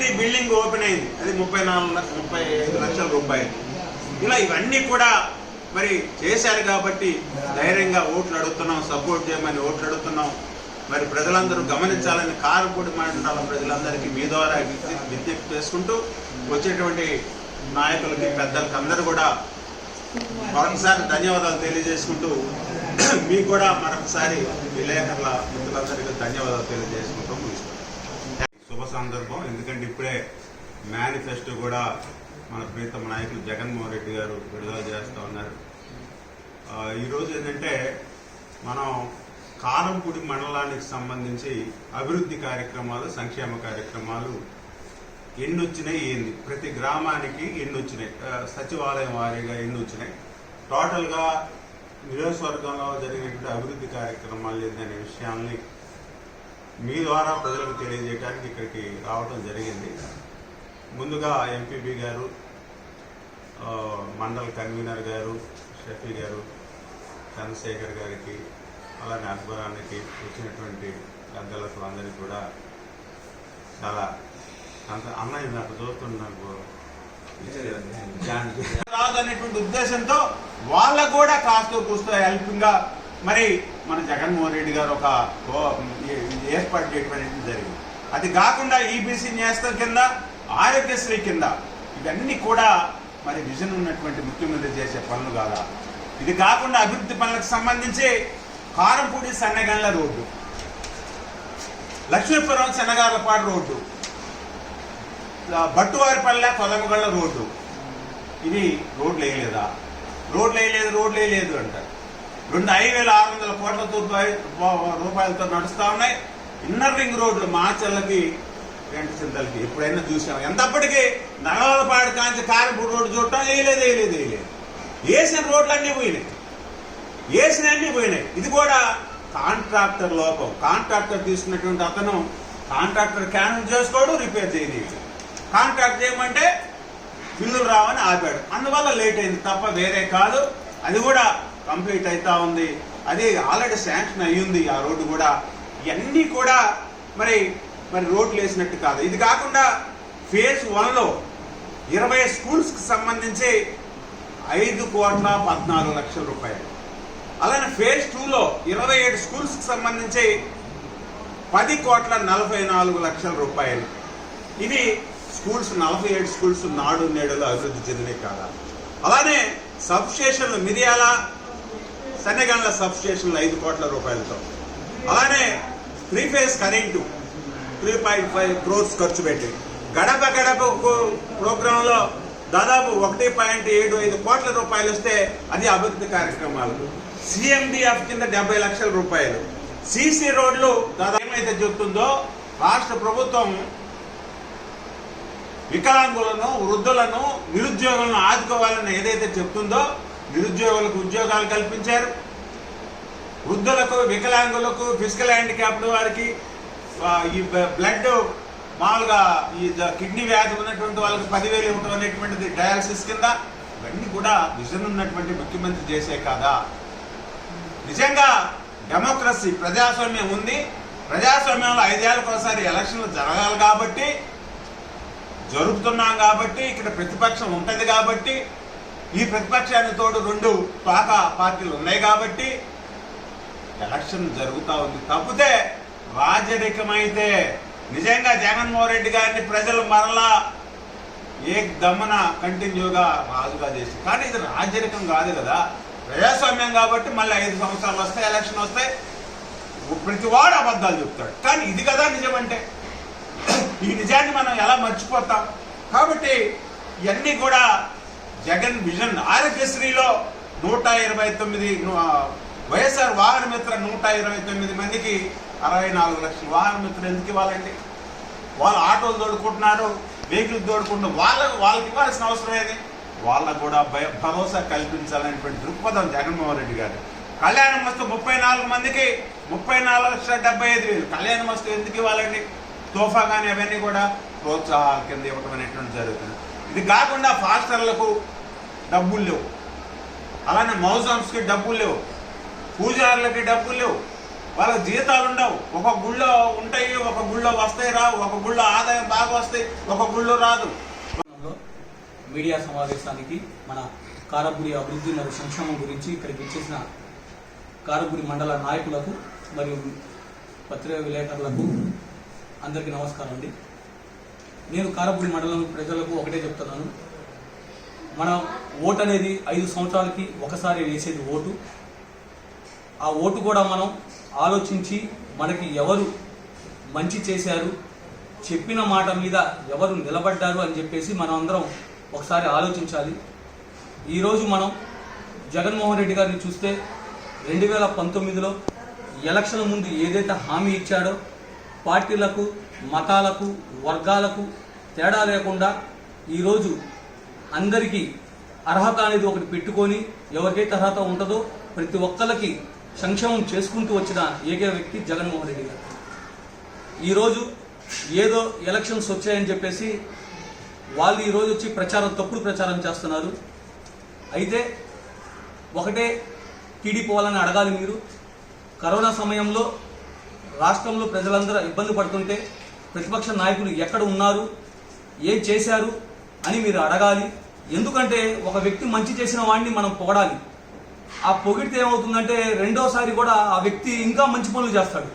ఏమైంది building open అయింది. అది ముప్పై నాలుగు ముప్పై ఐదు లక్షల రూపాయలు. ఇలా ఇవన్నీ కూడా మరి చేశారు కాబట్టి ధైర్యంగా ఓట్లు అడుగుతున్నాం సపోర్ట్ చేయమని ఓట్లు అడుగుతున్నాం. మరి ప్రజలందరూ గమనించాలని కారుపూడి మండలం ప్రజలందరికీ మీ ద్వారా విజ్ఞప్తి చేసుకుంటూ వచ్చేటువంటి నాయకులకి పెద్దలకి అందరూ కూడా మరొకసారి ధన్యవాదాలు తెలియజేసుకుంటూ మీకు కూడా మరొకసారి విలేకరుల మిత్రులందరికీ ధన్యవాదాలు తెలియజేసుకుంటూ ముగిస్తాం శుభ సందర్భం. ఎందుకంటే ఇప్పుడే మేనిఫెస్టో కూడా మన ప్రీతమ నాయకులు జగన్మోహన్ రెడ్డి గారు విడుదల చేస్తూ ఉన్నారు. ఈరోజు ఏంటంటే మనం కారంపూడి మండలానికి సంబంధించి అభివృద్ధి కార్యక్రమాలు సంక్షేమ కార్యక్రమాలు ఎన్ని వచ్చినాయి ఏంది? ప్రతి గ్రామానికి ఎన్ని వచ్చినాయి సచివాలయం వారీగా ఎన్ని వచ్చినాయి టోటల్గా నియోజకవర్గంలో జరిగినటువంటి అభివృద్ధి కార్యక్రమాలు ఏందనే విషయాల్ని మీ ద్వారా ప్రజలకు తెలియజేయడానికి ఇక్కడికి రావడం జరిగింది. ముందుగా ఎంపీబీ గారు మండల మండల్ కన్వీనర్ గారు షఫీ గారు చంద్రశేఖర్ గారికి అలానే అక్బరానికి వచ్చినటువంటి పెద్దలకు అందరికీ కూడా చాలా అంత అన్నయ్య నాకు చూస్తున్నాను రాదు అనేటువంటి ఉద్దేశంతో వాళ్ళకు కూడా కాస్త కూస్తో హెల్ప్గా మరి మన జగన్మోహన్ రెడ్డి గారు ఒక ఏర్పాటు చేయడం అనేది జరిగింది. అది కాకుండా ఈబీసీ నేస్తం కింద ఆరోగ్యశ్రీ కింద ఇవన్నీ కూడా మరి విజన్ ఉన్నటువంటి ముఖ్యమంత్రి చేసే పనులు కాదా? ఇది కాకుండా అభివృద్ధి పనులకు సంబంధించి Karampudi Sannagandla road Lakshmipuram Shanagalapadu road Battuvaripalle Kolamagalla road. ఇది రోడ్లు వేయలేదా? రోడ్లు వేయలేదు రోడ్లు వేయలేదు అంటారు. రెండు ఐదు వేల ఆరు వందల కోట్ల రూపాయలతో నడుస్తూ ఉన్నాయి. ఇన్నర్ రింగ్ రోడ్లు మాచల్లకి రెండు చింతలకి. ఎప్పుడైనా చూసాం ఎంతప్పటికీ నగలపాడు కాంచి కారంపూడి రోడ్డు చూడటం వేయలేదు వేయలేదు వేయలేదు. వేసిన రోడ్లు అన్నీ పోయినాయి. వేసిన అన్నీ పోయినాయి. ఇది కూడా కాంట్రాక్టర్ లోపం. కాంట్రాక్టర్ తీసుకున్నటువంటి అతను కాంట్రాక్టర్ క్యాన్సిల్ చేసుకోడు రిపేర్ చేయలేదు కాంట్రాక్ట్ చేయమంటే బిల్లులు రావని ఆపాడు. అందువల్ల లేట్ అయింది తప్ప వేరే కాదు. అది కూడా కంప్లీట్ అవుతా ఉంది. అది ఆల్రెడీ శాంక్షన్ అయ్యింది ఆ రోడ్డు కూడా. ఇవన్నీ కూడా మరి మరి రోడ్లు వేసినట్టు కాదు. ఇది కాకుండా ఫేజ్ వన్లో ఇరవై స్కూల్స్కి సంబంధించి ఐదు కోట్ల పద్నాలుగు లక్షల రూపాయలు. అలానే ఫేజ్ టూలో ఇరవై ఏడు స్కూల్స్కి సంబంధించి పది కోట్ల నలభై నాలుగు లక్షల రూపాయలు. ఇవి స్కూల్స్ నలభై ఏడు స్కూల్స్ నాడు నేడులో అభివృద్ధి చెందినవి కాదా? అలానే సబ్ స్టేషన్లు మిరియాల సన్నగండ్ల సబ్స్టేషన్లు ఐదు కోట్ల రూపాయలతో. అలానే three phase current three point five crores ఖర్చు పెట్టి గడప గడప ప్రోగ్రాంలో దాదాపు ఒకటి పాయింట్ ఏడు ఐదు కోట్ల రూపాయలు వస్తే అది అభివృద్ధి కార్యక్రమాలు. సిఎండిఎఫ్ కింద డెబ్బై లక్షల రూపాయలు. సిసి రోడ్లు దాదాపు ఏమైతే చెప్తుందో రాష్ట్ర ప్రభుత్వం వికలాంగులను వృద్ధులను నిరుద్యోగులను ఆదుకోవాలని ఏదైతే చెప్తుందో నిరుద్యోగులకు ఉద్యోగాలు కల్పించారు. వృద్ధులకు వికలాంగులకు ఫిజికల్ హ్యాండిక్యాప్డ్ వారికి ఈ బ్లడ్ మామూలుగా ఈ కిడ్నీ వ్యాధి ఉన్నటువంటి వాళ్ళకి పదివేలు ఇవ్వటం అనేటువంటిది డయాలసిస్ కింద ఇవన్నీ కూడా విజన్ ఉన్నటువంటి ముఖ్యమంత్రి చేసే కాదా నిజంగా డెమోక్రసీ ప్రజాస్వామ్యం ఉంది. ప్రజాస్వామ్యంలో ఐదేళ్ళకి ఒకసారి ఎలక్షన్లు జరగాలి కాబట్టి జరుపుతున్నాం కాబట్టి ఇక్కడ ప్రతిపక్షం ఉంటుంది కాబట్టి ఈ ప్రతిపక్షానికి తోడు రెండు పాక పార్టీలు ఉన్నాయి కాబట్టి ఎలక్షన్ జరుగుతూ ఉంది. తప్పితే రాజరికమైతే నిజంగా జగన్మోహన్ రెడ్డి గారిని ప్రజలు మరలా ఏ దమ్మన కంటిన్యూగా రాజుగా చేసి కానీ ఇది రాజరికం కాదు కదా. ప్రజాస్వామ్యం కాబట్టి మళ్ళీ ఐదు సంవత్సరాలు వస్తాయి ఎలక్షన్ వస్తాయి. ప్రతి వాడు అబద్ధాలు చెప్తాడు. కానీ ఇది కదా నిజం అంటే ఈ నిజాన్ని మనం ఎలా మర్చిపోతాం? కాబట్టి ఇవన్నీ కూడా జగన్ విజన్ ఆరోగ్యశ్రీలో నూట ఇరవై తొమ్మిది వైఎస్ఆర్ వాహన మిత్ర నూట ఇరవై తొమ్మిది మందికి అరవై నాలుగు లక్షలు వాహన మిత్రులు ఎందుకు ఇవ్వాలండి? వాళ్ళు ఆటోలు తోడుకుంటున్నారు వెహికల్ తోడుకుంటున్నారు వాళ్ళకు వాళ్ళకి ఇవ్వాల్సిన అవసరం ఏది? వాళ్ళకు కూడా భయ భరోసా కల్పించాలనేటువంటి దృక్పథం జగన్మోహన్ రెడ్డి గారు. కళ్యాణ మస్తు ముప్పై నాలుగు మందికి ముప్పై నాలుగు లక్షల డెబ్బై ఐదు వేలు. కళ్యాణ మస్తు ఎందుకు ఇవ్వాలండి? తోఫా కానీ అవన్నీ కూడా ప్రోత్సాహాల కింద ఇవ్వటం అనేటువంటి జరుగుతుంది. ఇది కాకుండా ఫాస్టర్లకు డబ్బులు లేవు. అలానే మౌజమ్స్కి డబ్బులు లేవు. పూజారులకి డబ్బులు లేవు. వాళ్ళకి జీతాలు ఉండవు. ఒక గుళ్ళో ఉంటాయి ఒక గుళ్ళో వస్తాయి రావు. ఒక గుళ్ళో ఆదాయం బాగా వస్తాయి ఒక గుళ్ళో రాదు. మీడియా సమావేశానికి మన కారపూడి అభివృద్ధి మరియు సంక్షేమం గురించి ఇక్కడికి ఇచ్చేసిన కారపూడి మండల నాయకులకు మరియు పత్రికా విలేకరులకు అందరికీ నమస్కారం అండి. నేను కారపూడి మండలం ప్రజలకు ఒకటే చెప్తున్నాను. మన ఓటు అనేది ఐదు సంవత్సరాలకి ఒకసారి వేసేది ఓటు. ఆ ఓటు కూడా మనం ఆలోచించి మనకి ఎవరు మంచి చేశారు చెప్పిన మాట మీద ఎవరు నిలబడ్డారు అని చెప్పేసి మనం అందరం ఒకసారి ఆలోచించాలి. ఈరోజు మనం జగన్మోహన్ రెడ్డి గారిని చూస్తే రెండు వేల పంతొమ్మిదిలో ఎలక్షన్ ముందు ఏదైతే హామీ ఇచ్చాడో పార్టీలకు మతాలకు వర్గాలకు తేడా లేకుండా ఈరోజు అందరికీ అర్హత అనేది ఒకటి పెట్టుకొని ఎవరికైతే అర్హత ఉంటుందో ప్రతి ఒక్కరికి సంక్షేమం చేసుకుంటూ వచ్చిన ఏకైక వ్యక్తి జగన్మోహన్ రెడ్డి గారు. ఈరోజు ఏదో ఎలక్షన్స్ వచ్చాయని చెప్పేసి వాళ్ళు ఈరోజు వచ్చి ప్రచారం తప్పుడు ప్రచారం చేస్తున్నారు. అయితే ఒకటే టీడీపీ వాళ్ళని అడగాలి మీరు. కరోనా సమయంలో రాష్ట్రంలో ప్రజలందరూ ఇబ్బంది పడుతుంటే ప్రతిపక్ష నాయకులు ఎక్కడ ఉన్నారు ఏం చేశారు అని మీరు అడగాలి. ఎందుకంటే ఒక వ్యక్తి మంచి చేసిన వాడిని మనం పొగడాలి. ఆ పొగిడితే ఏమవుతుందంటే రెండోసారి కూడా ఆ వ్యక్తి ఇంకా మంచి పనులు చేస్తాడు.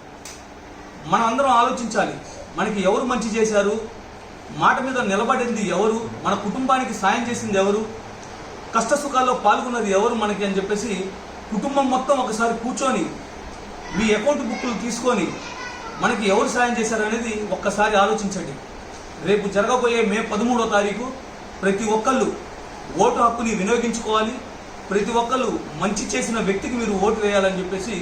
మనం అందరం ఆలోచించాలి మనకి ఎవరు మంచి చేశారు మాట మీద నిలబడింది ఎవరు మన కుటుంబానికి సాయం చేసింది ఎవరు కష్ట సుఖాల్లో పాల్గొన్నది ఎవరు మనకి అని చెప్పేసి కుటుంబం మొత్తం ఒకసారి కూర్చొని మీ అకౌంట్ బుక్లు తీసుకొని మనకి ఎవరు సాయం చేశారనేది ఒక్కసారి ఆలోచించండి. రేపు జరగబోయే మే పదమూడో తారీఖు ప్రతి ఒక్కళ్ళు ఓటు హక్కుని వినియోగించుకోవాలి. ప్రతి ఒక్కళ్ళు మంచి చేసిన వ్యక్తికి మీరు ఓటు వేయాలని చెప్పేసి